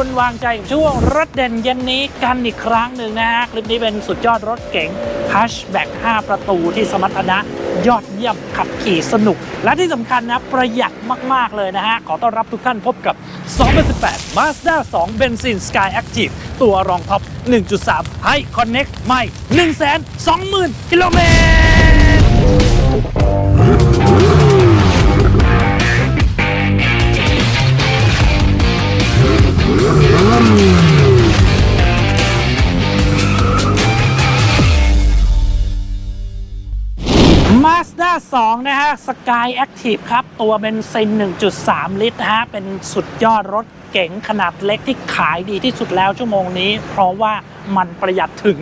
คุณวางใจช่วงรถเด่นเย็นนี้กันอีกครั้งหนึ่งนะฮะ คลิปนี้เป็นสุดยอดรถเก๋งฮัชแบ็ก5 ประตูที่สมรรถนะยอดเยี่ยมขับขี่สนุก และที่สำคัญนะประหยัดมาก ๆ เลยนะฮะ ขอต้อนรับทุกท่านพบกับ 2018 Mazda 2 Benzin Sky Active ตัวรองท็อป 1.3 ให้ Connect ใหม่ 120,000 กิโลเมตร Mazda 2 นะฮะ Sky Active ครับ ตัวเป็นซิน 1.3 ลิตรนะฮะ เป็นสุดยอดรถ เก๋งขนาดเล็กที่ขายดีที่สุดแล้วชั่วโมงนี้ เพราะว่ามันประหยัดถึง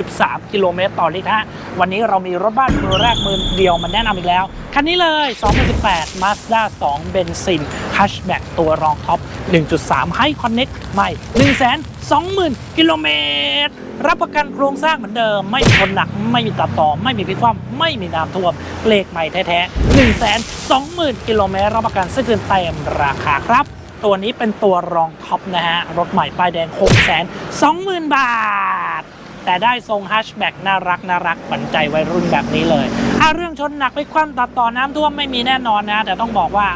23 กิโลเมตรต่อลิตรฮะ วันนี้เรามีรถบ้านมือแรกมือเดียวมันแนะนำอีกแล้ว คันนี้เลย 2018 Mazda 2 เบนซิน Hatchback ตัวรองท็อป 1.3 ให้ Connect ใหม่ 120,000 กิโลเมตร รับประกันโครงสร้างเหมือนเดิม ไม่ทนหนัก ไม่มีตัดต่อ ไม่มีพิกคว่ำไม่มีน้ำท่วมเบรกใหม่แท้ๆ 120,000 กิโลเมตร รับประกันซึ่งเกินเต็มราคาครับ ตัวนี้เป็นตัวรองท็อปนะฮะ รถใหม่ป้ายแดง 620,000 บาท แต่ได้ทรงฮัชแบ็กน่ารักน่ารักปันใจวัยรุ่นแบบนี้เลย อะเรื่องชนหนักไปคว่ำตัดต่อน้ำท่วมไม่มีแน่นอนนะ แต่ต้องบอกว่า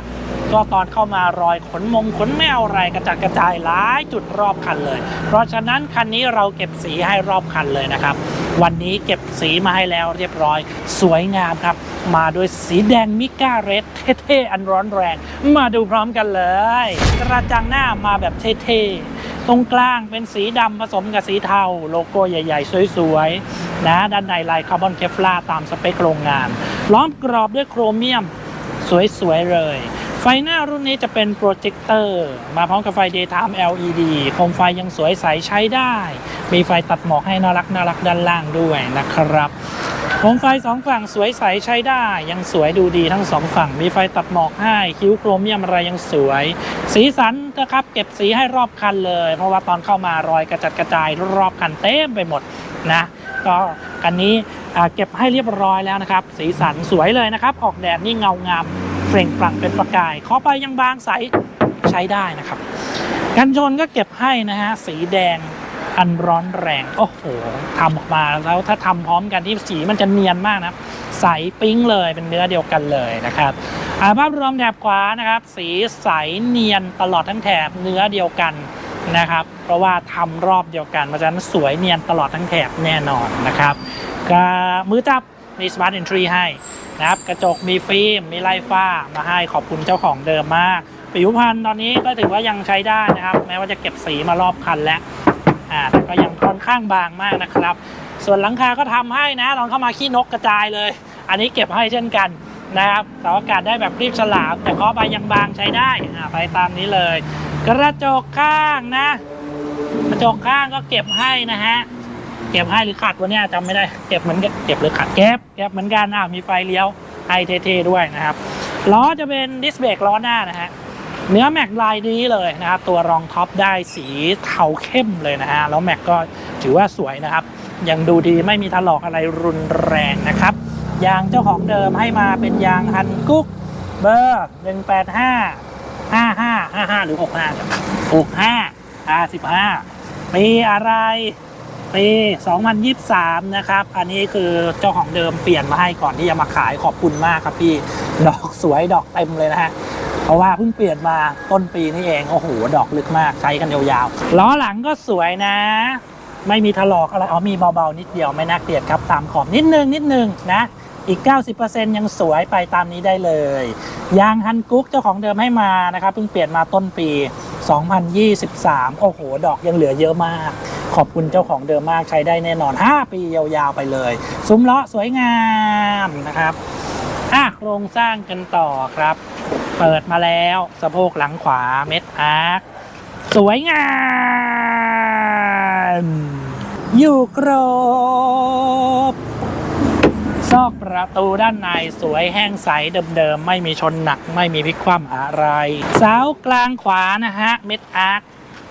ก็ตอนเข้ามารอยขนมงขนแมวอะไรกระจัดกระจายหลายจุดรอบคันเลย เพราะฉะนั้นคันนี้เราเก็บสีให้รอบคันเลยนะครับ วันนี้เก็บสีมาให้แล้วเรียบร้อย สวยงามครับ มาด้วยสีแดงมิก้าเรดเท่ๆอันร้อนแรง มาดูพร้อมกันเลย กระจังหน้ามาแบบเท่ๆตรงกลางเป็นสีดำผสมกับสีเทาโลโก้ใหญ่ ๆ สวยๆนะด้านในลายคาร์บอนเคฟลาตามสเปคโรงงาน ล้อมกรอบด้วยโครเมียมสวยๆเลย ไฟหน้ารุ่นนี้จะเป็นโปรเจคเตอร์มาพร้อมกับไฟ daytime LED โคมไฟยังสวยใสใช้ได้ มีไฟตัดหมอกให้น่ารักน่ารักด้านล่างด้วยนะครับโคมไฟสองฝั่งสวยใสใช้ได้ ยังสวยดูดีทั้งสองฝั่ง มีไฟตัดหมอกให้ คิ้วโครเมียมอะไรยังสวย สีสันนะครับเก็บสีให้รอบคันเลย เพราะว่าตอนเข้ามารอยกระจัดกระจายรอบคันเต็มไปหมดนะก็คันนี้เก็บให้เรียบร้อยแล้วนะครับ สีสันสวยเลยนะครับ ออกแดดนี่เงางาม เปล่งปลั่งเป็นประกาย ขอไปยังบางใสใช้ได้นะครับ กันชนก็เก็บให้นะฮะ สีแดงอันร้อนแรง โอ้โหทำออกมาแล้วถ้าทำพร้อมกันที่สีมันจะเนียนมากนะใสปิ๊งเลยเป็นเนื้อเดียวกันเลยนะครับอาภาพรวมแถบขวานะครับ สีใสเนียนตลอดทั้งแถบเนื้อเดียวกันนะครับ เพราะว่าทำรอบเดียวกัน เพราะฉะนั้นสวยเนียนตลอดทั้งแถบแน่นอนนะครับมือจับมี Smart Entry ให้ นะครับ กระจกมีฟิล์มมีไล่ฟ้ามาให้ขอบคุณเจ้าของเดิมมากผิวพรรณตอนนี้ก็ถือว่ายังใช้ได้นะครับ แม้ว่าจะเก็บสีมารอบคันแล้วอ่าแต่ก็ยังค่อนข้างบางมากนะครับ ส่วนหลังคาก็ทำให้นะตอนเข้ามาขี้นกกระจายเลย อันนี้เก็บให้เช่นกันนะครับเสาอากาศได้แบบรีบฉลามแต่เคาะไปยังบางใช้ได้อ่าไปตามนี้เลย กระจกข้างนะ กระจกข้างก็เก็บให้นะฮะ เก็บให้หรือขัดวะเนี่ยจำไม่ได้เก็บเหมือนเก็บหรือขัดเก็บเก็บเหมือนกันอ่ามีไฟเลี้ยวให้เท่ๆด้วยนะครับล้อจะเป็นดิสเบรกล้อหน้านะฮะเนื้อแม็กลายนี้เลยนะครับ ตัวรองท็อปได้สีเทาเข้มเลยนะฮะแล้วแม็กก็ถือว่าสวยนะครับ ยังดูดีไม่มีถลอกอะไรรุนแรงนะครับยางเจ้าของเดิมให้มาเป็นยางฮันกุ๊กเบอร์ 185 55 55 หรือ 65จ้ะ65 55 ปีอะไร ปี 2023 นะครับ อันนี้คือเจ้าของเดิมเปลี่ยนมาให้ก่อนที่จะมาขายขอบคุณมากครับพี่ ดอกสวยดอกเต็มเลยนะฮะ เพราะว่าเพิ่งเปลี่ยนมาต้นปีนี่เอง โอ้โห ดอกลึกมาก ใช้กันยาวๆ ล้อหลังก็สวยนะ ไม่มีถลอกอะไร อ๋อมีเบาๆ นิดเดียวไม่น่าเกลียดครับ ตามขอบนิดนึงนิดนึงนะอีก 90%ยังสวยไปตามนี้ได้เลย ยางฮันกุ๊กเจ้าของเดิมให้มานะครับเพิ่งเปลี่ยนมาต้นปี 2023 โอ้โห ดอกยังเหลือเยอะมาก ขอบคุณเจ้าของเดิมมากใช้ได้แน่นอน 5 ปียาวๆไปเลย ซุ้มเล้อสวยงามนะครับอะโครงสร้างกันต่อครับ เปิดมาแล้วสะโพกหลังขวาเม็ดอาร์คสวยงาม อยู่ครบซอกประตูด้านในสวยแห้งใสเดิมๆ ไม่มีชนหนักไม่มีพลิกคว่ำอะไร เสากลางขวานะฮะ เม็ดอาร์ค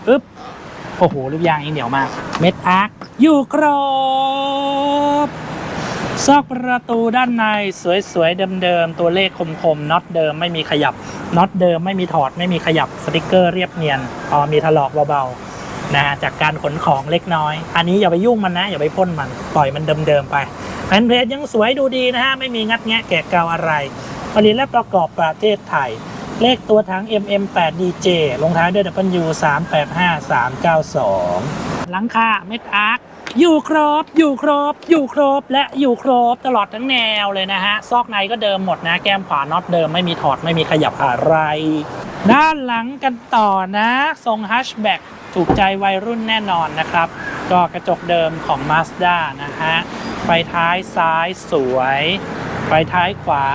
อึ๊บ โอ้โหลูกยางอีเหนียวมาก เม็ดอาร์คอยู่ครบซอกประตูด้านในสวยๆเดิมๆตัวเลขคมๆน็อตเดิมไม่มีขยับน็อตเดิมไม่มีถอดไม่มีขยับสติกเกอร์เรียบเนียนพอมีถลอกเบาๆนะฮะจากการขนของเล็กน้อย อันนี้อย่าไปยุ่งมันนะ อย่าไปพ่นมันปล่อยมันเดิมๆไปแผ่นเพลทยังสวยดูดีนะฮะไม่มีงัดแงะแกะเกาอะไรผลิตและประกอบประเทศไทย เลขตัวถัง MM8DJ ลงท้ายด้วย W 385392 หลังคาเม็ดอาร์คอยู่ครบ อยู่ครบ อยู่ครบ และอยู่ครบตลอดทั้งแนวเลยนะฮะ ซอกในก็เดิมหมดนะ แก้มขวาน็อตเดิมไม่มีถอดไม่มีขยับอะไร ด้านหลังกันต่อนะ ทรงฮัชแบ็กถูกใจวัยรุ่นแน่นอนนะครับ ก็กระจกเดิมของ Mazda นะฮะ ไฟท้ายซ้ายสวย ไฟท้ายขวา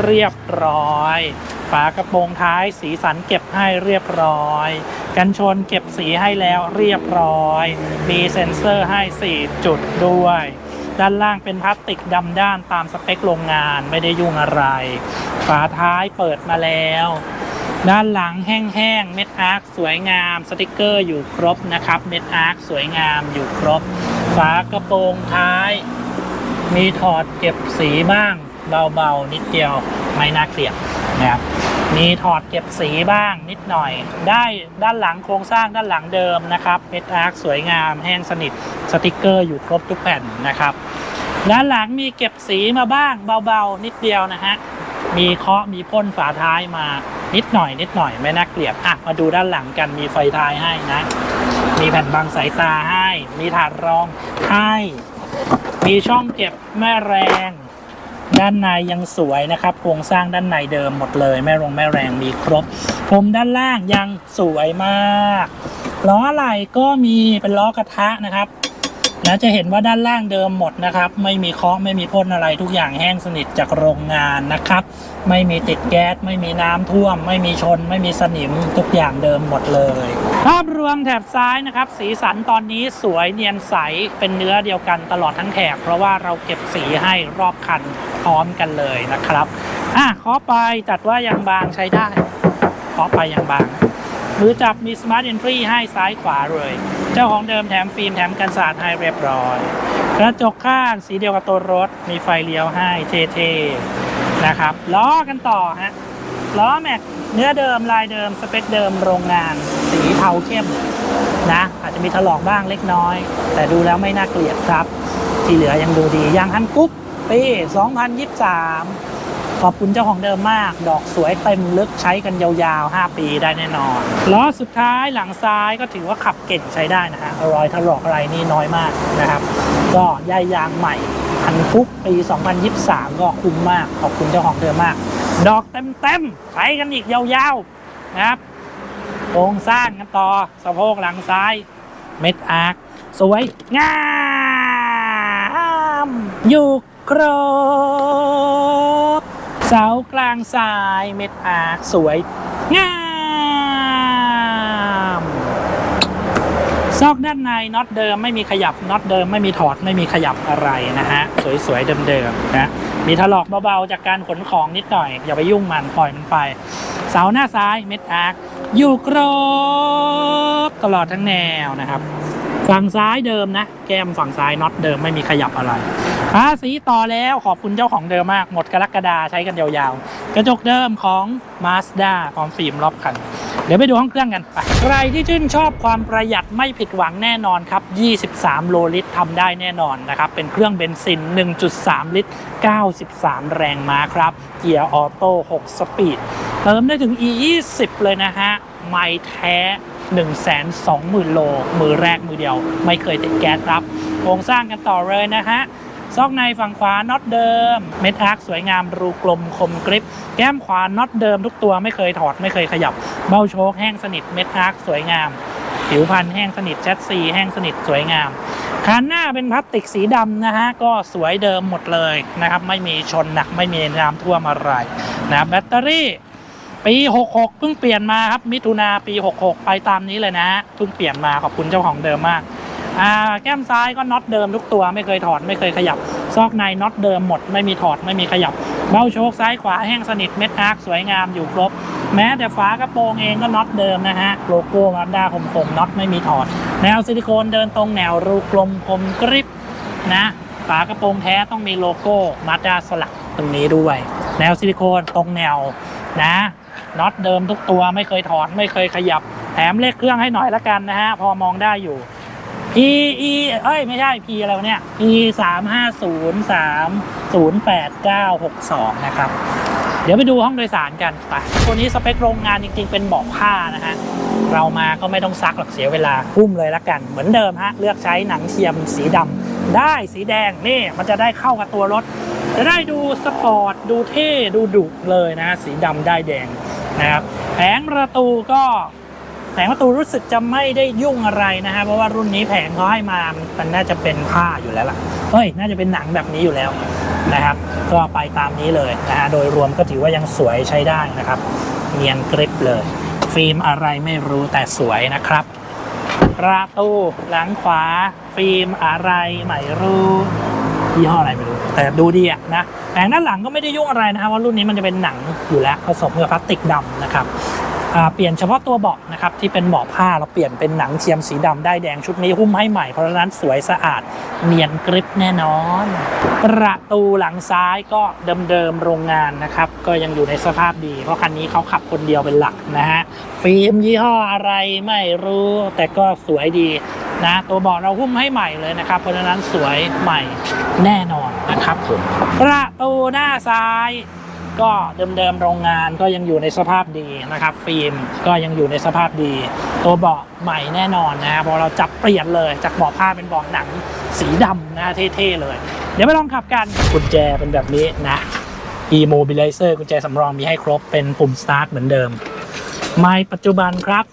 เรียบร้อย ฝากระโปรงท้ายสีสันเก็บให้เรียบร้อย กันชนเก็บสีให้แล้วเรียบร้อย มีเซ็นเซอร์ให้ 4 จุดด้วย ด้านล่างเป็นพลาสติกดำด้านตามสเปคโรงงานไม่ได้ยุ่งอะไร ฝาท้ายเปิดมาแล้ว ด้านหลังแห้งๆเม็ดอาร์คสวยงามสติกเกอร์อยู่ครบนะครับ เม็ดอาร์คสวยงามอยู่ครบ ฝากระโปรงท้าย มีถอดเก็บสีบ้างเบาๆนิดเดียวไม่น่าเกลียด นะครับมีถอดเก็บสีบ้างนิดหน่อย ได้ด้านหลังโครงสร้างด้านหลังเดิมนะครับเม็ดอาร์คสวยงามแห้งสนิทสติกเกอร์อยู่ครบทุกแผ่นนะครับ ด้านหลังมีเก็บสีมาบ้างเบาๆ นิดเดียวนะฮะมีเคาะมีพ่นฝาท้ายมานิดหน่อย นิดหน่อยไม่น่าเกลียดอะมาดูด้านหลังกันมีไฟท้ายให้นะ มีแผ่นบังสายตาให้ มีถาดรองให้ มีช่องเก็บแม่แรง ด้านในยังสวยนะครับโครงสร้างด้านในเดิมหมดเลย แม่รงแม่แรงมีครบพรมด้านล่างยังสวยมากล้ออะไรก็มีเป็นล้อกระทะนะครับ นะจะเห็นว่าด้านล่างเดิมหมดนะครับ ไม่มีเคาะไม่มีพ่นอะไรทุกอย่างแห้งสนิทจากโรงงานนะครับ ไม่มีติดแก๊สไม่มีน้ำท่วม ไม่มีชน ไม่มีสนิมทุกอย่างเดิมหมดเลย ภาพรวมแถบซ้ายนะครับ สีสันตอนนี้สวยเนียนใสเป็นเนื้อเดียวกันตลอดทั้งแถบเพราะว่าเราเก็บสีให้รอบคันพร้อมกันเลยนะครับอะขอไปจัดว่ายังบางใช้ได้ขอไปยังบาง มือจับมี Smart Entry ให้ซ้ายขวาเลย เจ้าของเดิมแถมฟิล์มแถมกันสาดให้เรียบร้อย กระจกข้างสีเดียวกับตัวรถ มีไฟเลี้ยวให้เท่ๆนะครับล้อกันต่อฮะล้อแม็กเนื้อเดิมลายเดิมสเปคเดิมโรงงาน สีเทาเข้มนะอาจจะมีถลอกบ้างเล็กน้อย แต่ดูแล้วไม่น่าเกลียดครับ ที่เหลือยังดูดียางฮันกุ๊กปี 2023 ขอบคุณเจ้าของเดิมมาก ดอกสวยเต็มลึกใช้กันยาวๆ 5 ปีได้แน่นอน ล้อสุดท้ายหลังซ้ายก็ถือว่าขับเก่งใช้ได้นะฮะรอยถลอกอะไรนี่น้อยมากนะครับ ก็ย่ายยางใหม่พันคุกปี 2023 ก็คุ้มมาก ขอบคุณเจ้าของเดิมมาก ดอกเต็มๆใช้กันอีกยาวๆนะครับโครงสร้างกันต่อสะโพกหลังซ้ายเม็ดอาร์คสวยงาม อยู่ครบ เสากลางทรายเม็ดอาร์คสวยงามซอกด้านในน็อตเดิมไม่มีขยับน็อตเดิมไม่มีถอดไม่มีขยับอะไรนะฮะ สวยๆเดิมๆนะมีถลอกเบาๆจากการขนของนิดหน่อย อย่าไปยุ่งมันปล่อยมันไป เสาหน้าซ้ายเม็ดอาร์คอยู่ครบตลอดทั้งแนวนะครับ ฝั่งซ้ายเดิมนะ แก้มฝั่งซ้ายน็อตเดิมไม่มีขยับอะไรภาษีต่อแล้วขอบคุณเจ้าของเดิมมาก หมดกรกฎาใช้กันยาวๆ กระจกเดิมของ Mazda พร้อมฟิล์มรอบคัน เดี๋ยวไปดูห้องเครื่องกันไปใครที่ชื่นชอบความประหยัดไม่ผิดหวังแน่นอนครับ 23 โลลิตรทำได้แน่นอนนะครับ เป็นเครื่องเบนซิน 1.3 ลิตร 93 แรงม้าครับ เกียร์ออโต้ 6 สปีด เติมได้ถึง E20 เลยนะฮะ ไม่แท้ 120,000 โล มือแรกมือเดียว ไม่เคยติดแก๊สครับโครงสร้างกันต่อเลยนะฮะ ซอกในฝั่งขวาน็อตเดิม เม็ดอาร์คสวยงามรูกลมคมกริปแก้มขวาน็อตเดิมทุกตัวไม่เคยถอดไม่เคยขยับ เบ้าโชคแห้งสนิทเม็ดอาร์คสวยงาม ผิวพันธุ์แห้งสนิทแชสซีแห้งสนิทสวยงามคันหน้าเป็นพลาสติกสีดำนะฮะ ก็สวยเดิมหมดเลยนะครับ ไม่มีชนหนักไม่มีน้ำท่วมอะไรนะแบตเตอรี่ ปี 66 เพิ่งเปลี่ยนมาครับ มิถุนาปี 66 ไปตามนี้เลยนะเพิ่งเปลี่ยนมาขอบคุณเจ้าของเดิมมากอ่าแก้มซ้ายก็น็อตเดิมทุกตัวไม่เคยถอดไม่เคยขยับ ซอกในน็อตเดิมหมดไม่มีถอดไม่มีขยับ เบ้าโชคซ้ายขวาแห้งสนิทเม็ดอาร์คสวยงามอยู่ครบ แม้แต่ฝากระโปรงเองก็น็อตเดิมนะฮะโลโก้มาด้าคมๆน็อตไม่มีถอด แนวซิลิโคนเดินตรงแนวรูกลมคมกริบนะฝากระโปรงแท้ต้องมีโลโก้มาด้าสลักตรงนี้ด้วย แนวซิลิโคนตรงแนวนะ น็อตเดิมทุกตัวไม่เคยถอดไม่เคยขยับ แถมเลขเครื่องให้หน่อยละกันนะฮะ พอมองได้อยู่ P E เอ้ย ไม่ใช่ P อะไรวะเนี่ย P สามห้าศูนย์สามศูนย์แปดเก้าหกสองนะครับ เดี๋ยวไปดูห้องโดยสารกันไปตัวนี้สเปคโรงงานจริง ๆ เป็นเบาะผ้านะฮะ เรามาก็ไม่ต้องซักหรอกเสียเวลาหุ้มเลยละกัน เหมือนเดิมฮะ เลือกใช้หนังเทียมสีดำได้สีแดงนี่มันจะได้เข้ากับตัวรถ จะได้ดูสปอร์ต ดูเท่ ดูดุเลยนะ สีดำได้แดง นะครับแผงประตูก็แผงประตูรู้สึกจะไม่ได้ยุ่งอะไรนะฮะเพราะว่ารุ่นนี้แผงเขาให้มามันน่าจะเป็นผ้าอยู่แล้วล่ะเฮ้ยน่าจะเป็นหนังแบบนี้อยู่แล้วนะครับ ก็ไปตามนี้เลยนะฮะโดยรวมก็ถือว่ายังสวยใช้ได้นะครับ เนียนกริบเลย ฟิล์มอะไรไม่รู้แต่สวยนะครับประตูหลังขวา ฟิล์มอะไรไม่รู้ ยี่ห้ออะไรไม่รู้ แต่ดูดีอะนะแผงด้านหลังก็ไม่ได้ยุ่งอะไรนะครับว่ารุ่นนี้มันจะเป็นหนังอยู่แล้วผสมกับพลาสติกดำนะครับเปลี่ยนเฉพาะตัวเบาะนะครับที่เป็นเบาะผ้าเราเปลี่ยนเป็นหนังเทียมสีดำได้แดงชุดนี้หุ้มให้ใหม่เพราะฉะนั้นสวยสะอาดเนียนกริบแน่นอน ประตูหลังซ้ายก็เดิมๆโรงงานนะครับก็ยังอยู่ในสภาพดี เพราะคันนี้เขาขับคนเดียวเป็นหลักนะฮะฟิล์มยี่ห้ออะไรไม่รู้ แต่ก็สวยดี นะตัวเบาะเราหุ้มให้ใหม่เลยนะครับ เพราะฉะนั้นสวยใหม่แน่นอนนะครับผมประตูหน้าซ้าย ก็เดิมๆโรงงานก็ยังอยู่ในสภาพดีนะครับ ฟิล์มก็ยังอยู่ในสภาพดี ตัวเบาะใหม่แน่นอนนะเพอเราจับเปลี่ยนเลยจากเบาะผ้าเป็นเบาะหนังสีดำนะเท่ๆเลย เดี๋ยวไปลองขับกันกุญแจเป็นแบบนี้นะ e-mobilizer กุญแจสำรองมีให้ครบเป็นปุ่ม start เหมือนเดิม ไม้ปัจจุบันครับ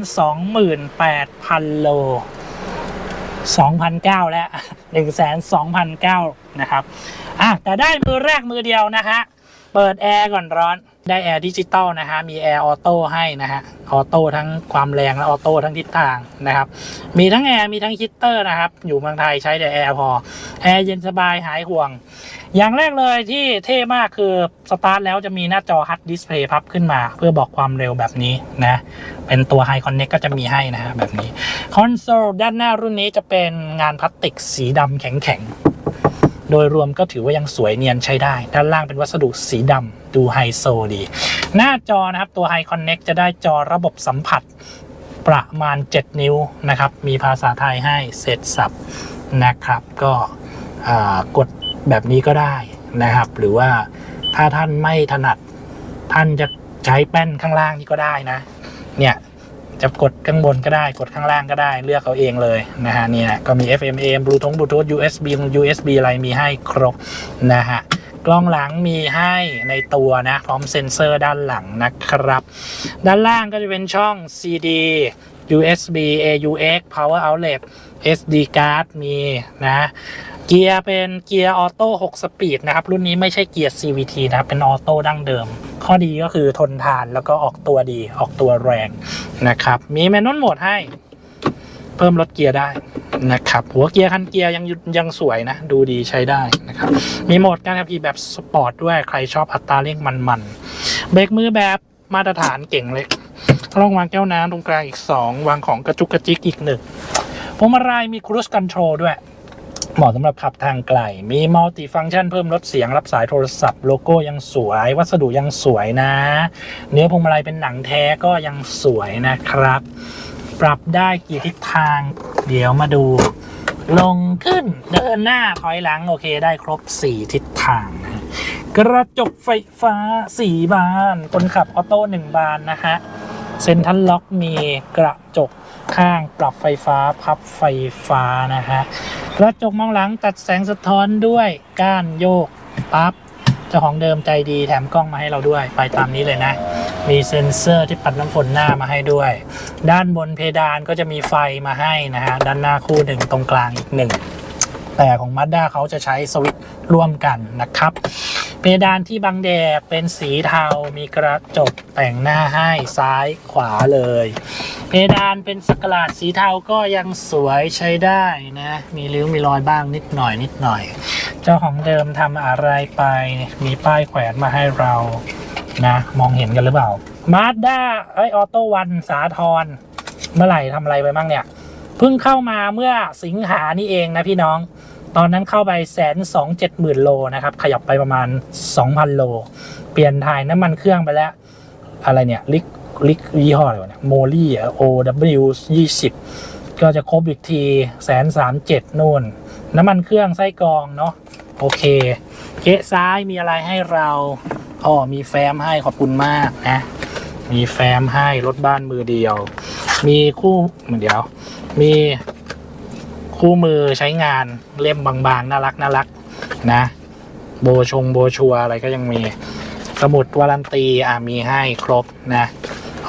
128,000 โล 2,009แล้ว 1 2 0 0 0 นะครับ อะ แต่ได้มือแรกมือเดียวนะฮะ เปิดแอร์ก่อนร้อน ได้แอร์ดิจิตอลนะฮะ มีแอร์ออโต้ให้นะฮะ ออโต้ทั้งความแรงและออโต้ทั้งทิศทางนะครับ มีทั้งแอร์ มีทั้งฮีตเตอร์นะครับ อยู่เมืองไทยใช้แต่แอร์พอ แอร์เย็นสบายหายห่วง อย่างแรกเลยที่เท่มากคือสตาร์ทแล้วจะมีหน้าจอฮัดดิสเพย์พับขึ้นมาเพื่อบอกความเร็วแบบนี้นะ เป็นตัว High Connect ก็จะมีให้นะฮะแบบนี้ คอนโซลด้านหน้ารุ่นนี้จะเป็นงานพลาสติกสีดำแข็งๆ โดยรวมก็ถือว่ายังสวยเนียนใช้ได้ ด้านล่างเป็นวัสดุสีดำดูไฮโซดี หน้าจอนะครับตัว High Connect จะได้จอระบบสัมผัสประมาณ 7 นิ้วนะครับ มีภาษาไทยให้เสร็จสับนะครับ ก็กดแบบนี้ก็ได้นะครับ หรือว่าถ้าท่านไม่ถนัดท่านจะใช้แป้นข้างล่างนี่ก็ได้นะ เนี่ย จะกดข้างบนก็ได้กดข้างล่างก็ได้เลือกเอาเองเลยนะฮะเนี่ยก็มี FM AM Bluetooth Bluetooth USB USB อะไรมีให้ครบนะฮะกล้องหลังมีให้ในตัวนะ พร้อมเซ็นเซอร์ด้านหลังนะครับ ด้านล่างก็จะเป็นช่อง CD USB AUX Power Outlet SD card มีนะ เกียร์เป็นเกียร์ออโต้6สปีดนะครับ รุ่นนี้ไม่ใช่เกียร์ CVT นะครับ เป็นออโต้ดั้งเดิม ข้อดีก็คือทนทานแล้วก็ออกตัวดีออกตัวแรงนะครับ มีแมนนวลโหมดให้ เพิ่มลดเกียร์ได้นะครับ หัวเกียร์คันเกียร์ยังยังสวยนะ ดูดีใช้ได้นะครับ มีโหมดการขับขี่แบบสปอร์ตด้วยใครชอบอัตราเร่งมันๆเบรกมือแบบมาตรฐานเก่งเล็กร่องวางแก้วน้ำตรงกลางอีก 2 วางของกระจุกกระจิกอีกหนึ่งพวงมาลัยมี cruise control ด้วย เหมาะสำหรับขับทางไกล มีมัลติฟัง c t ชันเพิ่มลดเสียงรับสายโทรศัพท์ โลโก้ยังสวย วัสดุยังสวยนะ เนื้อพวงมาลัยเป็นหนังแท้ก็ยังสวยนะครับ ปรับได้กี่ทิศทาง เดี๋ยวมาดู ลงขึ้นเดินหน้าถอยหลังโอเคได้ครบ 4 ทิศทางนะกระจกไฟฟ้า 4 บาน คนขับออโต้1บานนะฮะเซ็นทรัลล็อกมีกระจก ข้างปรับไฟฟ้าพับไฟฟ้านะฮะกระจกมองหลังตัดแสงสะท้อนด้วยก้านโยกปั๊บเจ้าของเดิมใจดีแถมกล้องมาให้เราด้วยไปตามนี้เลยนะ มีเซ็นเซอร์ที่ปัดน้ำฝนหน้ามาให้ด้วย ด้านบนเพดานก็จะมีไฟมาให้นะฮะด้านหน้าคู่หนึ่งตรงกลางอีกหนึ่งแต่ของ Mazda เขาจะใช้สวิตช์ร่วมกันนะครับ เพดานที่บังแดดเป็นสีเทา มีกระจกแต่งหน้าให้ซ้ายขวาเลย เพดานเป็นสกลาดสีเทาก็ยังสวยใช้ได้นะ มีริ้วมีรอยบ้างนิดหน่อยนิดหน่อย เจ้าของเดิมทำอะไรไป มีป้ายแขวนมาให้เรานะ มองเห็นกันหรือเปล่ามาสด้าไอยออโต้วันสาทรเมื่อไหร่ทำอะไรไปบ้างเนี่ย เพิ่งเข้ามาเมื่อสิงหานี่เองนะพี่น้อง ตอนนั้นเข้าไปแสนสองเจ็ดหมื่นโลนะครับ ขยับไปประมาณ 2,000 โล เปลี่ยนถ่ายน้ำมันเครื่องไปแล้ว อะไรเนี่ยลิกลิกยี่ห้ออะไรวะเนี่ยโมลี่โอะ OW 20ก็จะครบอีกทีแสนสามเจ็ดนู่น น้ำมันเครื่องไส้กรองเนาะโอเค เกะซ้ายมีอะไรให้เราอ๋อมีแฟ้มให้ขอบคุณมากนะ มีแฟ้มให้รถบ้านมือเดียว มีคู่เหมือนเดียว มี คู่มือใช้งานเล่มบางๆ น่ารักน่ารักนะ โบชงโบชัวอะไรก็ยังมี สมุดวารันตีอ่ามีให้ครบนะ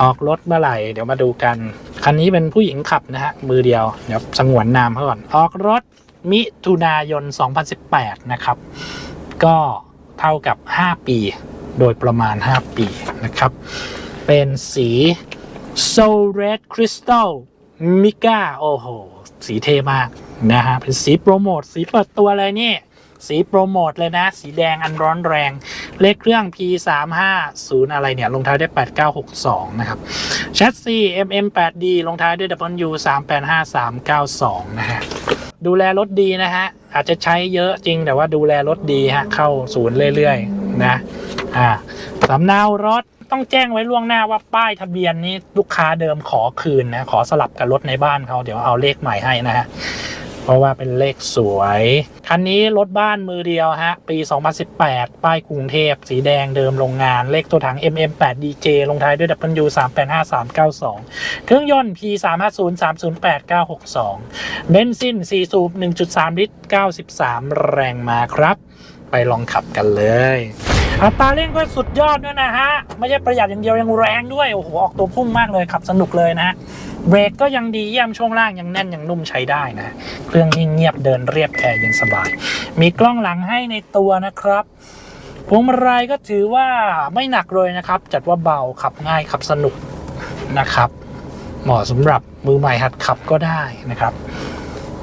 ออกรถเมื่อไหร่ เดี๋ยวมาดูกัน คันนี้เป็นผู้หญิงขับนะฮะ มือเดียว เดี๋ยวสงวนนามเขาก่อน ออกรถมิถุนายน 2018 นะครับ ก็เท่ากับ 5 ปี โดยประมาณ 5 ปีนะครับ เป็นสี Soul Red Crystal Mica โอ้โห สีเท่มากนะฮะเป็นสีโปรโมทสีเปิดตัวเลยนี่ สีโปรโมทเลยนะ สีแดงอันร้อนแรง เลขเครื่อง P350 อะไรเนี่ย ลงท้ายด้วย 8962 นะครับแชสซี MM8D ลงท้ายด้วย W385392 นะฮะดูแลรถดีนะฮะ อาจจะใช้เยอะจริงแต่ว่าดูแลรถดีฮะ เข้าศูนย์เรื่อยๆ นะ อ่าสำเนารถ ต้องแจ้งไว้ล่วงหน้าว่าป้ายทะเบียนนี้ลูกค้าเดิมขอคืนนะขอสลับกับรถในบ้านเขาเดี๋ยวเอาเลขใหม่ให้นะฮะเพราะว่าเป็นเลขสวย คันนี้รถบ้านมือเดียวฮะ ปี 2018 ป้ายกรุงเทพ สีแดงเดิมโรงงาน เลขตัวถัง MM8DJ ลงท้ายด้วย W385392 เครื่องยนต์ P350 308 962 เบนซิน 4 สูบ 1.3 ลิตร 93 แรงมาครับ ไปลองขับกันเลย อัตราเร่งก็สุดยอดด้วยนะฮะ ไม่ใช่ประหยัดอย่างเดียวยังแรงด้วย โอ้โห ออกตัวพุ่งมากเลยขับสนุกเลยนะฮะ เบรกก็ยังดีเยี่ยมช่วงล่างยังแน่นยังนุ่มใช้ได้นะ เครื่องนิ่งเงียบเดินเรียบแอร์เย็นสบาย มีกล้องหลังให้ในตัวนะครับพวงมาลัยก็ถือว่าไม่หนักเลยนะครับ จัดว่าเบาขับง่ายขับสนุกนะครับ เหมาะสำหรับมือใหม่หัดขับก็ได้นะครับ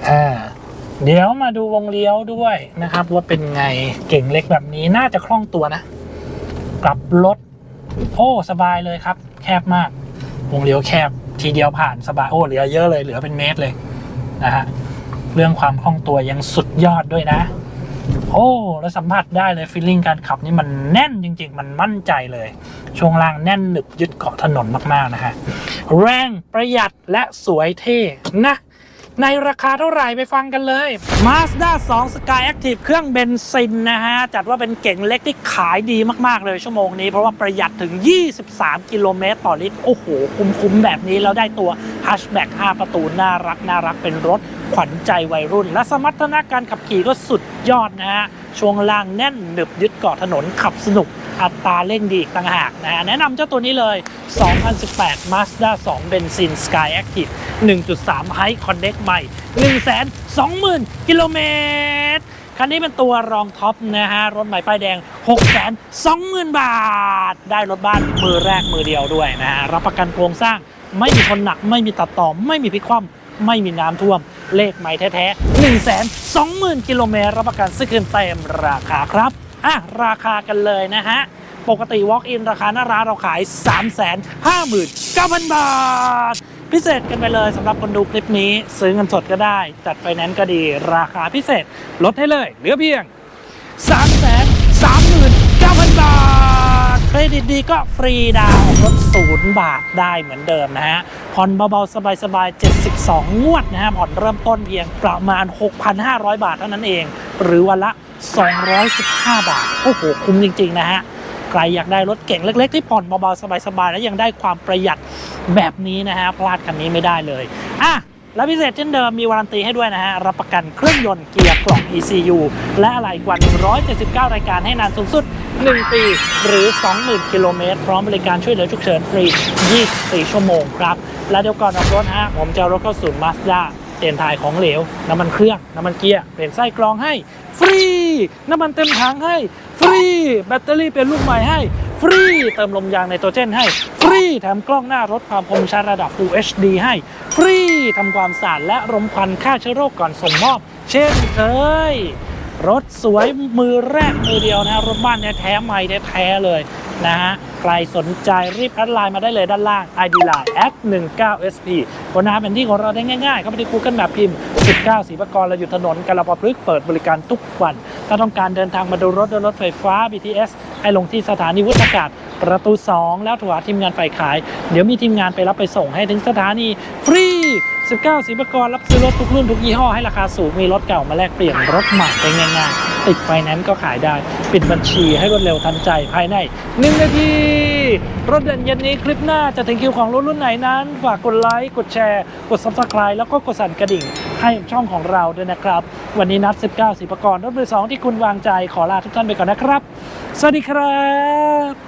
อ่า เดี๋ยวมาดูวงเลี้ยวด้วยนะครับ ว่าเป็นไงเก่งเล็กแบบนี้น่าจะคล่องตัวนะ กลับรถโอ้สบายเลยครับ แคบมาก วงเลี้ยวแคบ ทีเดียวผ่านสบายโอ้เหลือเยอะเลยเหลือเป็นเมตรเลยนะฮะเรื่องความคล่องตัวยังสุดยอดด้วยนะ โอ้แล้วสัมผัสได้เลยฟีลลิ่งการขับนี่มันแน่นจริง ๆ มันมั่นใจเลย ช่วงล่างแน่นหนึบยึดเกาะถนนมากๆนะฮะแรงประหยัดและสวยเท่นะ ในราคาเท่าไหร่ไปฟังกันเลย Mazda 2 Sky Active เครื่องเบนซินนะฮะ จัดว่าเป็นเก่งเล็กที่ขายดีมากๆเลยชั่วโมงนี้ เพราะว่าประหยัดถึง 23 กิโลเมตรต่อลิตร โอ้โห คุ้มๆแบบนี้ แล้วได้ตัว Hatchback 5 ประตู น่ารักน่ารักเป็นรถขวัญใจวัยรุ่น และสมรรถนะการขับขี่ก็สุดยอดนะฮะ ช่วงล่างแน่นหนึบยึดเกาะถนนขับสนุกอัตราเร่งดีอีกต่างหากนะฮะแนะนำเจ้าตัวนี้เลย 2018 Mazda 2 Benzin Sky Active 1.3 High Connect ใหม่ 120,000 กิโลเมตร คันนี้เป็นตัวรองท็อปนะฮะ รถใหม่ป้ายแดง 620,000 บาท ได้รถบ้านมือแรกมือเดียวด้วยนะฮะ รับประกันโครงสร้างไม่มีคนหนักไม่มีตัดต่อไม่มีพลิกคว่ำ ไม่มีน้ำท่วม เลขใหม่แท้ๆ120,000 กิโลเมตรรับประกันซื้อคืนเต็มราคาครับอะราคากันเลยนะฮะ ปกติ Walk in ราคาหน้าร้านเราขาย 359,000 บาท พิเศษกันไปเลยสำหรับคนดูคลิปนี้ ซื้อเงินสดก็ได้ จัดไฟแนนซ์ก็ดี ราคาพิเศษลดให้เลย เหลือเพียง339,000 เครดิตดีก็ฟรีดาวน์รถศูนย์บาทได้เหมือนเดิมนะฮะ ผ่อนเบาๆ สบายๆ 72 งวดนะฮะ ผ่อนเริ่มต้นเพียงประมาณ 6,500 บาทเท่านั้นเอง หรือวันละ 215 บาท โอ้โห คุ้มจริง ๆ นะฮะ ใครอยากได้รถเก่งเล็ก ๆ ที่ผ่อนเบาๆ สบายๆ และยังได้ความประหยัดแบบนี้นะฮะ พลาดคันนี้ไม่ได้เลย อะและพิเศษเช่นเดิมมีวารันตีให้ด้วยนะฮะ รับประกันเครื่องยนต์เกียร์กล่อง ECU และอะไหล่กว่า 179 รายการให้นานสูงสุด 1 ปี หรือ 20,000 กิโลเมตร พร้อมบริการช่วยเหลือฉุกเฉินฟรี 24 ชั่วโมงครับ และเดี๋ยวก่อนออกรถฮะผมจะรถเข้าศูนย์มาสด้าเปลี่ยนถ่ายของเหลว น้ำมันเครื่อง น้ำมันเกียร์ เปลี่ยนไส้กรองให้ ฟรี น้ำมันเต็มถังให้ ฟรี แบตเตอรี่เป็นลูกใหม่ให้ ฟรี เติมลมยางในตัวเจนให้ ฟรี แถมกล้องหน้ารถความคมชัดระดับ Full HD ให้ ฟรี ทำความสะอาดและรมควันฆ่าเชื้อโรคก่อนส่งมอบ เช่นเคย รถสวยมือแรกมือเดียวนะรถบ้านเนี่ยแท้ใหม่แท้เลยนะฮะใครสนใจรีบแอดไลน์มาได้เลยด้านล่าง ID Line at 19 SP ค้นหาเป็นที่ของเราได้ง่ายๆเข้าไปที่ Google Map พิมพ์ 19สีประกรเราอยู่ถนนกาลปะพฤกษ์เปิดบริการทุกวัน ถ้าต้องการเดินทางมาดูรถด้วยรถไฟฟ้า BTS ให้ลงที่สถานีวุฒากาศประตู 2 แล้วโทรหาทีมงานฝ่ายขาย เดี๋ยวมีทีมงานไปรับไปส่งให้ถึงสถานีฟรี 19สีประกรรับซื้อรถทุกรุ่นทุกยี่ห้อให้ราคาสูงมีรถเก่ามาแลกเปลี่ยนรถใหม่ได้ง่ายๆติดไฟแนนซ์ก็ขายได้ ปิดบัญชีให้รวดเร็วทันใจภายใน1นาทีรถเด่นเย็นนี้คลิปหน้าจะถึงคิวของรถรุ่นไหนนั้น ฝากกดไลค์กดแชร์ กด subscribe แล้วก็กดสั่นกระดิ่งให้ช่องของเราด้วยนะครับ วันนี้นัด 19สีประกรรถมือสองที่คุณวางใจขอลาทุกท่านไปก่อนนะครับ สวัสดีครับ